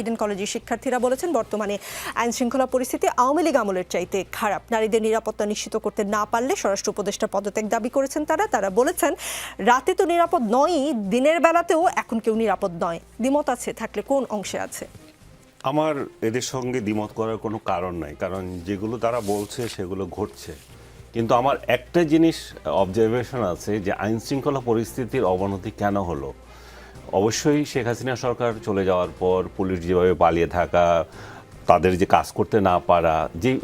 Eden কলেজের শিক্ষার্থীরা বলেছেন, বর্তমানে আইন শৃঙ্খলা পরিস্থিতি আওয়ামী লীগ আমলের চাইতে খারাপ। নারীদের নিরাপত্তা নিশ্চিত করতে না পারলে স্বরাষ্ট্র উপদেষ্টা পদত্যাগ দাবি করেছেন তারা। তারা বলেছেন, রাতে তো নিরাপদ নয়ই, দিনের বেলাতেও এখন কেউ নিরাপদ নয়। দ্বিমত আছে, থাকলে কোন অংশে আছে? আমার এদের সঙ্গে দ্বিমত করার কোনো কারণ নাই, কারণ যেগুলো তারা বলছে সেগুলো ঘটছে। কিন্তু আমার একটা জিনিস অবজারভেশন আছে যে আইন শৃঙ্খলা পরিস্থিতির অবনতি কেন হলো? অবশ্যই শেখ হাসিনা সরকার চলে যাওয়ার পর, পুলিশ যেভাবে পালিয়ে থাকা, তাদের যে কাজ করতে না পারা, যে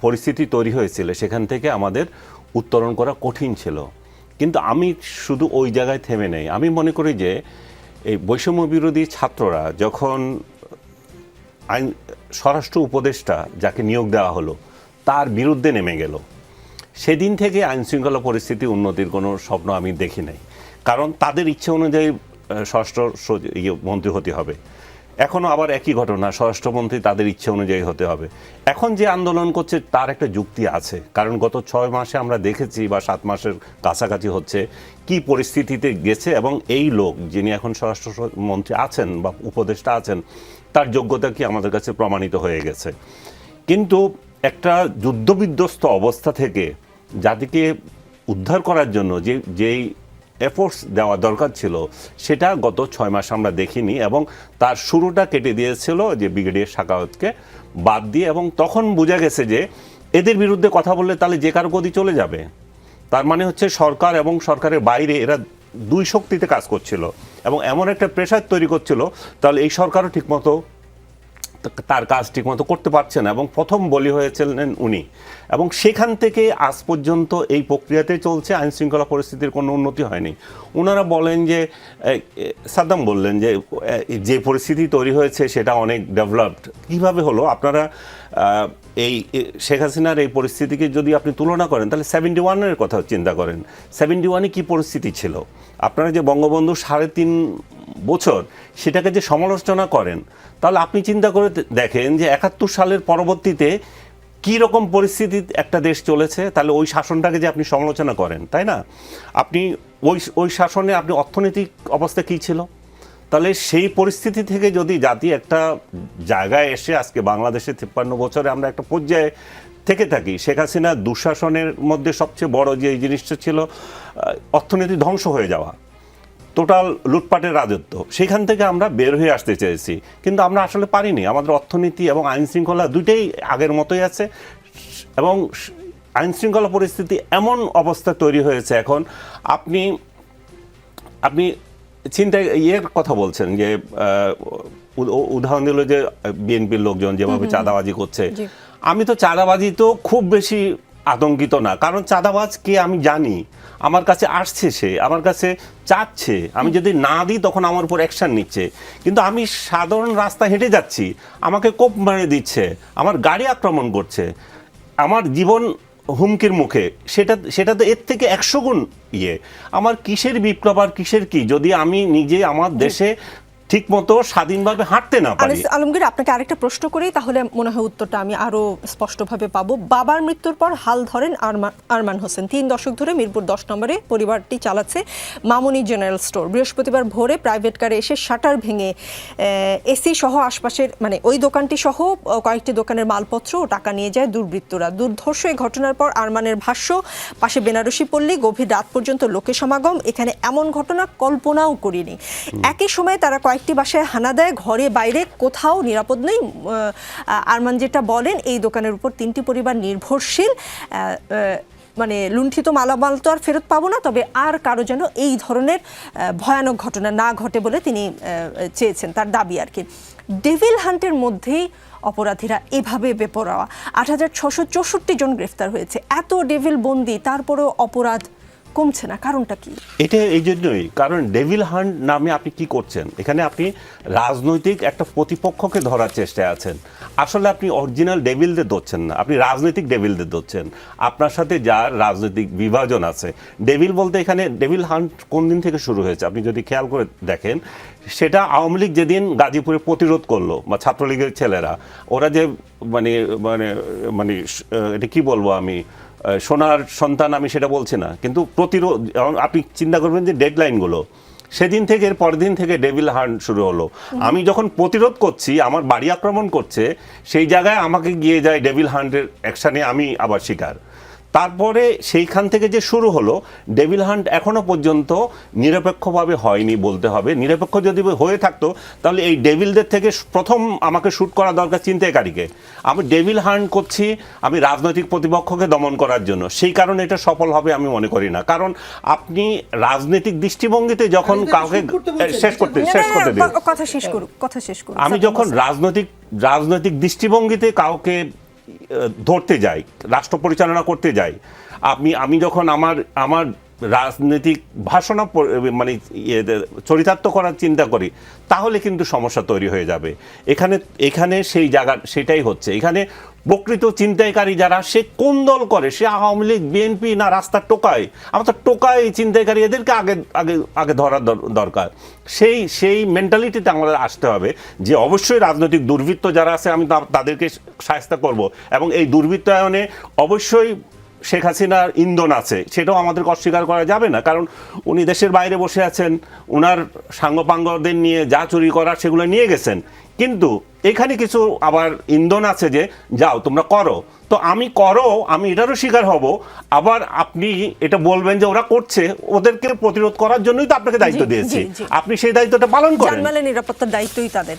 পরিস্থিতি তৈরি হয়েছিল, সেখান থেকে আমাদের উত্তরণ করা কঠিন ছিল। কিন্তু আমি শুধু ওই জায়গায় থেমে নেই। আমি মনে করি যে, এই বৈষম্য বিরোধী ছাত্ররা যখন আইন, স্বরাষ্ট্র উপদেষ্টা যাকে নিয়োগ দেওয়া হলো, তার বিরুদ্ধে নেমে গেল। সেদিন থেকে আইন শৃঙ্খলা পরিস্থিতি উন্নতির কোনো স্বপ্ন আমি দেখি নাই। কারণ তাদের ইচ্ছে অনুযায়ী সচ- ইয়ে, মন্ত্রী হতে হবে। এখনও আবার একই ঘটনা স্বরাষ্ট্রমন্ত্রী তাদের ইচ্ছে অনুযায়ী হতে হবে। এখন যে আন্দোলন করছে তার একটা যুক্তি আছে। কারণ গত ছয় মাসে আমরা দেখেছি বা সাত মাসের কাছাকাছি হচ্ছে কি পরিস্থিতিতে গেছে এবং এই লোক যিনি এখন স্বরাষ্ট্র স- মন্ত্রী আছেন বা উপদেষ্টা আছেন তার যোগ্যতা কি আমাদের কাছে প্রমাণিত হয়ে গেছে। কিন্তু একটা যুদ্ধবিধ্বস্ত অবস্থা থেকে জাতিকে উদ্ধার করার জন্য যে যেই এফোর্টস দেওয়া দরকার ছিল, সেটা গত ছয় মাস আমরা দেখিনি এবং তার শুরুটা কেটে দিয়েছিল যে ব্রিগেডিয়ার শাকাওয়াতকে বাদ দিয়ে এবং তখন বোঝা গেছে যে এদের বিরুদ্ধে কথা বললে তাহলে যে কারও গদি চলে যাবে। তার মানে হচ্ছে সরকার এবং সরকারের বাইরে এরা দুই শক্তিতে কাজ করছিল এবং এমন একটা প্রেশার তৈরি করছিল, তাহলে এই সরকারও ঠিকমতো তার কাজ ঠিকমতো করতে পারছে না। এবং প্রথম বলি হয়েছিলেন উনি। এবং সেখান থেকে আজ পর্যন্ত এই প্রক্রিয়াতে চলছে আইন শৃঙ্খলা পরিস্থিতির কোনো উন্নতি হয়নি। ওনারা বলেন যে সাদ্দাম বললেন যে যে পরিস্থিতি তৈরি হয়েছে সেটা অনেক ডেভেলপড। কীভাবে হলো? আপনারা এই শেখ হাসিনার এই পরিস্থিতিকে যদি আপনি তুলনা করেন, তাহলে সেভেন্টি ওয়ানের কথা চিন্তা করেন। সেভেন্টি ওয়ানে কী পরিস্থিতি ছিল? আপনারা যে বঙ্গবন্ধু সাড়ে তিন বছর সেটাকে যে সমালোচনা করেন, তাহলে আপনি চিন্তা করে দেখেন যে একাত্তর সালের পরবর্তীতে কী রকম পরিস্থিতি একটা দেশ চলেছে, তাহলে ওই শাসনটাকে যে আপনি সমালোচনা করেন, তাই না? আপনি ওই ওই শাসনে আপনি অর্থনৈতিক অবস্থা কী ছিল? তাহলে সেই পরিস্থিতি থেকে যদি জাতি একটা জায়গায় এসে আজকে বাংলাদেশে তিপ্পান্ন বছরে আমরা একটা পর্যায়ে থেকে থাকি, শেখ হাসিনা দুঃশাসনের মধ্যে সবচেয়ে বড় যে জিনিসটা ছিল অর্থনীতি ধ্বংস হয়ে যাওয়া। টোটাল লুটপাটের রাজত্ব। সেখান থেকে আমরা বের হয়ে আসতে চেয়েছি। কিন্তু আমরা আসলে পারিনি। আমাদের অর্থনীতি এবং আইন শৃঙ্খলা দুইটাই আগের মতোই আছে। এবং আইন শৃঙ্খলা পরিস্থিতি এমন অবস্থা তৈরি হয়েছে এখন। আপনি আপনি চিন্তায় ইয়ের কথা বলছেন যে উদাহরণ দিল যে বিএনপির লোকজন যেভাবে চাঁদাবাজি করছে। আমি তো চাঁদাবাজি তো খুব বেশি আতঙ্কিত না। কারণ চাঁদাবাজ কে আমি জানি। আমার কাছে আসছে সে, আমার কাছে চাচ্ছে। আমি যদি না দিই তখন আমার উপর অ্যাকশন নিচ্ছে। কিন্তু আমি সাধারণ রাস্তা হেঁটে যাচ্ছি, আমাকে কোপ মেরে দিচ্ছে, আমার গাড়ি আক্রমণ করছে, আমার জীবন হুমকির মুখে, সেটা সেটা তো এর থেকে একশো গুণ ইয়ে। আমার কিসের বিপ্লব আর কিসের কি? যদি আমি নিজে আমার দেশে ঠিকমতো স্বাধীনভাবে হাঁটতে না পারি। আলমগীর আপনাকে আরেকটা প্রশ্ন করেই তাহলে মনে হয় উত্তরটা আমি আরও স্পষ্টভাবে পাবো। বাবার মৃত্যুর পর হাল ধরেন আরমান আরমান হোসেন। তিন দশক ধরে মিরপুর দশ নম্বরে পরিবারটি চালাচ্ছে মামুনি জেনারেল স্টোর। বৃহস্পতিবার ভোরে প্রাইভেট কারে এসে শাটার ভেঙে এসি সহ আশপাশের মানে ওই দোকানটি সহ কয়েকটি দোকানের মালপত্র ও টাকা নিয়ে যায় দুর্বৃত্তরা। দুর্ধর্ষ এই ঘটনার পর আরমানের ভাষ্য পাশে বেনারসি পল্লী গভীর রাত পর্যন্ত লোকে সমাগম। এখানে এমন ঘটনা কল্পনাও করিনি। একই সময় তারা কয়েকটি বাসায় হানা দেয়, ঘরে বাইরে কোথাও নিরাপদ নেই। আরমান যেটা বলেন, এই দোকানের উপর তিনটি পরিবার নির্ভরশীল। মানে লুণ্ঠিত মালামাল তো আর ফেরত পাবো না, তবে আর কারও যেন এই ধরনের ভয়ানক ঘটনা না ঘটে বলে তিনি চেয়েছেন তার দাবি আর কি। ডেভিল হান্টের মধ্যেই অপরাধীরা এভাবে বেপরোয়া। আট হাজার ছশো চৌষট্টি জন গ্রেফতার হয়েছে। এত ডেভিল বন্দি, তারপরেও অপরাধ কমছে না, কারণটা কি? এটা এই জন্যই, কারণ ডেভিল হান্ট নামে আপনি কি করছেন? এখানে আপনি রাজনৈতিক একটা প্রতিপক্ষকে ধরার চেষ্টায় আছেন। আসলে আপনি অরিজিনাল ডেভিলদের ধরছেন না, আপনি রাজনৈতিক ডেভিলদের ধরছেন। আপনার সাথে যার রাজনৈতিক বিভাজন আছে, ডেভিল বলতে এখানে ডেভিল হান্ট কোন দিন থেকে শুরু হয়েছে? আপনি যদি খেয়াল করে দেখেন, সেটা আওয়ামী লীগ যেদিন গাজীপুরে প্রতিরোধ করল, বা ছাত্রলীগের ছেলেরা, ওরা যে মানে মানে মানে এটা কি বলব আমি? সোনার সন্তান আমি সেটা বলছি না, কিন্তু প্রতিরোধ আপনি চিন্তা করবেন যে ডেডলাইনগুলো, সেদিন থেকে এর পরের দিন থেকে ডেভিল হান্ট শুরু হলো। আমি যখন প্রতিরোধ করছি, আমার বাড়ি আক্রমণ করছে, সেই জায়গায় আমাকে গিয়ে যায় ডেভিল হান্টের অ্যাকশানে, আমি আবার শিকার। তারপরে সেইখান থেকে যে শুরু হলো ডেভিল হান্ট এখনও পর্যন্ত নিরপেক্ষভাবে হয়নি বলতে হবে। নিরপেক্ষ যদি হয়ে থাকতো তাহলে এই ডেভিলদের থেকে প্রথম আমাকে শ্যুট করা দরকার চিন্তাকারীকে আমি ডেভিল হান্ট করছি আমি রাজনৈতিক প্রতিপক্ষকে দমন করার জন্য। সেই কারণে এটা সফল হবে আমি মনে করি না। কারণ আপনি রাজনৈতিক দৃষ্টিভঙ্গিতে যখন কাউকে বলছি। শেষ করতে শেষ না, করতে দিন। কথা শেষ করুক কথা শেষ করুক। আমি যখন রাজনৈতিক রাজনৈতিক দৃষ্টিভঙ্গিতে কাউকে ধরতে যাই, রাষ্ট্র পরিচালনা করতে যাই। আমি আমি যখন আমার আমার রাজনৈতিক ভাষণা মানে চরিতার্থ করার চিন্তা করি, তাহলে কিন্তু সমস্যা তৈরি হয়ে যাবে। এখানে এখানে সেই জায়গা, সেটাই হচ্ছে। এখানে প্রকৃত চিন্তাইকারী যারা, সে কোন দল করে? সে আওয়ামী লীগ, বিএনপি না রাস্তার টোকায় আমার তো টোকায় চিন্তাইকারী এদেরকে আগে আগে আগে ধরার দর- দরকার। সেই সেই মেন্টালিটিতে আমাদের আসতে হবে যে অবশ্যই রাজনৈতিক দুর্বৃত্ত যারা আছে, আমি তাদেরকে সাহায্য করব। এবং এই দুর্বৃত্তায়নে অবশ্যই শেখ হাসিনার ইন্ধন আছে। সেটাও আমাদেরকে অস্বীকার করা যাবে না। কারণ উনি দেশের বাইরে বসে আছেন, উনার সাঙ্গপাঙ্গদের নিয়ে যা চুরি করার সেগুলো নিয়ে গেছেন। কিন্তু এখানে কিছু আবার ইন্ধন আছে যে যাও তোমরা করো। তো আমি করো আমি এটারও শিকার হব। আবার আপনি এটা বলবেন যে ওরা করছে ওদেরকে প্রতিরোধ করার জন্যই তো আপনাকে দায়িত্ব দিয়েছি। আপনি সেই দায়িত্বটা পালন করেন। জানমালের নিরাপত্তার দায়িত্বই তাদের।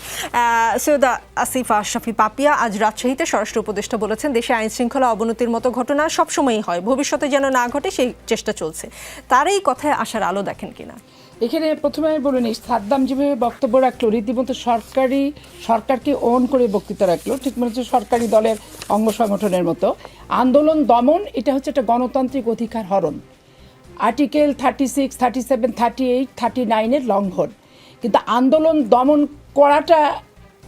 সৈয়দা আসিফা আশরাফি পাপিয়া আজ রাজশাহীতে স্বরাষ্ট্র উপদেষ্টা বলেছেন দেশে আইন শৃঙ্খলা অবনতির মতো ঘটনা সবসময়ই হয়। ভবিষ্যতে যেন না ঘটে সেই চেষ্টা চলছে। তার এই কথায় আসার আলো দেখেন কিনা? এখানে প্রথমে আমি বলে নিই, সাদ্দাম যেভাবে বক্তব্য রাখল, রীতিমতো সরকারি, সরকারকে ওন করে বক্তৃতা রাখল, ঠিক মনে হচ্ছে সরকারি দলের অঙ্গ সংগঠনের মতো। আন্দোলন দমন, এটা হচ্ছে একটা গণতান্ত্রিক অধিকার হরণ। Article thirty six thirty seven thirty eight thirty নাইনের লঙ্ঘন। কিন্তু আন্দোলন দমন করাটা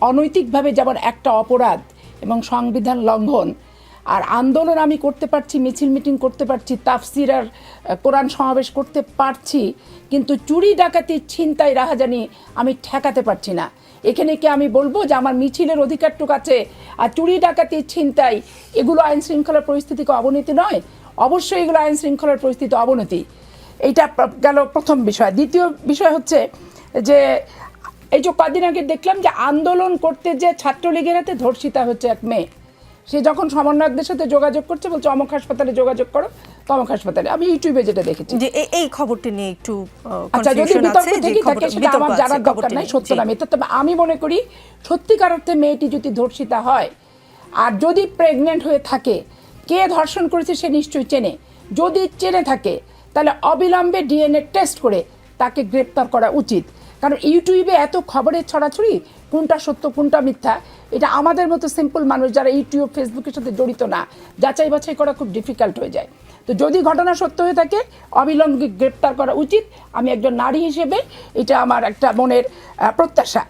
অনৈতিকভাবে যেমন একটা অপরাধ এবং সংবিধান লঙ্ঘন আর আন্দোলন আমি করতে পারছি, মিছিল মিটিং করতে পারছি, তাফসির আর কোরআন সমাবেশ করতে পারছি, কিন্তু চুরি ডাকাতি ছিনতাই, রাহাজানি আমি ঠেকাতে পারছি না। এখানে কি আমি বলব যে আমার মিছিলের অধিকারটুক আছে আর চুরি ডাকাতি ছিনতাই, এগুলো আইন শৃঙ্খলা পরিস্থিতিকে অবনতি নয়, অবশ্যই এগুলো আইন শৃঙ্খলার পরিস্থিতি অবনতি। এইটা গেল প্রথম বিষয়। দ্বিতীয় বিষয় হচ্ছে যে এই যে কদিন আগে দেখলাম যে আন্দোলন করতে যে ছাত্রলীগের হাতে ধর্ষিতা হচ্ছে এক মেয়ে। সে যখন সমন্বয়কদের সাথে যোগাযোগ করছে বলছে অমুক হাসপাতালে যোগাযোগ করো তমক হাসপাতালে। আমি ইউটিউবে যেটা দেখেছি। যে এই খবরটি নিয়ে একটু আচ্ছা যদি বিতর্ক থেকে থাকে সেটা আমার জানার দরকার নাই সত্য। নামে তবে আমি মনে করি সত্যিকার অর্থে মেয়েটি যদি ধর্ষিতা হয় আর যদি প্রেগনেন্ট হয়ে থাকে কে ধর্ষণ করেছে সে নিশ্চয়ই চেনে। যদি চেনে থাকে তাহলে অবিলম্বে ডিএনএ টেস্ট করে তাকে গ্রেপ্তার করা উচিত। কারণ ইউটিউবে এত খবরের ছড়াছড়ি, কোনটা সত্য, কোনটা মিথ্যা, এটা আমাদের মতো সিম্পল মানুষ যারা ইউটিউব ফেসবুকের সাথে জড়িত না, যাচাই বাছাই করা খুব ডিফিকাল্ট হয়ে যায়। তো যদি ঘটনা সত্য হয়ে থাকে, অবিলম্বে গ্রেপ্তার করা উচিত। আমি একজন নারী হিসেবে এটা আমার একটা মনের প্রত্যাশা।